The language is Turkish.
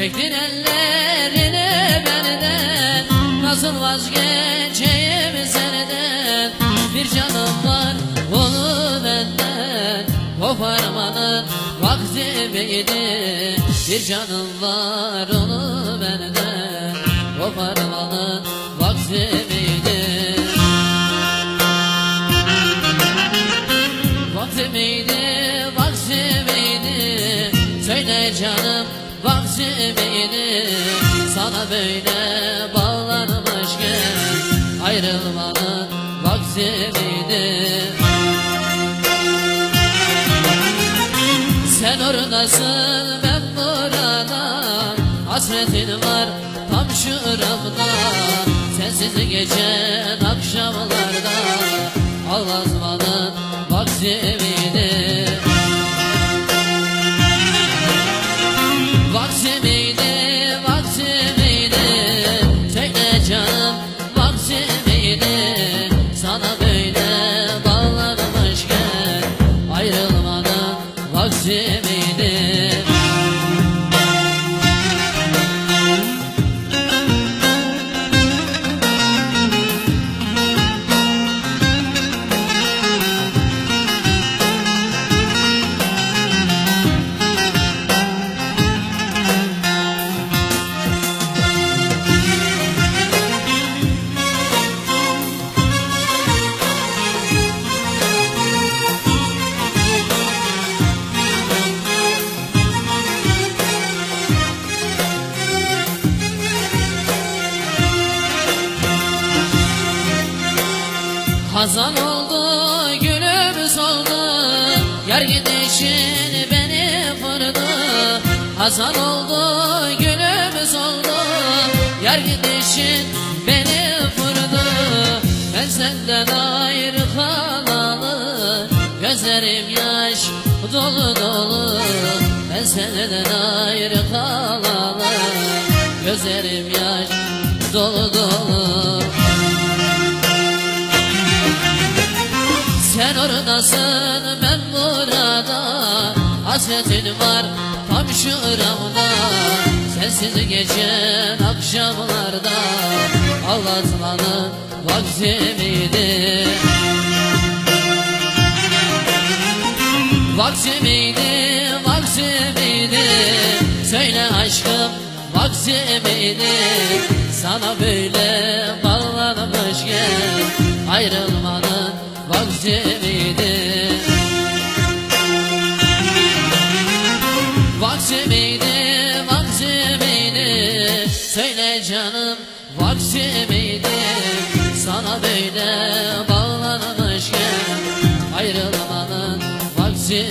Çektin ellerine benden Nasıl vazgeçeyim senden? Bir canım var onu benden Koparmanın vakti miydi Bir canım var onu benden Koparmanın vakti miydi miydi Sana böyle bağlanmışken Ayrılmanın vakti miydi Sen oradasın ben burada. Hasretin var tam şuramda Sensiz geçen akşamlarda Ağlatmanın vakti vakti Hazan oldu gülümüz oldu Yar gidişin beni vurdu. Hazan oldu gülümüz oldu Yar gidişin beni vurdu. Ben senden ayrı kalalı Gözlerim yaş dolu dolu. Ben senden ayrı kalalı Gözlerim yaş dolu dolu Sen oradasın ben burada. Hasretin var tam şuramda Sensiz geçen akşamlarda Ağlatmanın vakti miydi? Vakti Söyle aşkım vakti Sana böyle bağlanmışken Ayrılmanın vakti miydi Vakti miydi, vakti miydi Söyle canım vakti miydi Sana böyle bağlanmışken Ayrılmanın vakti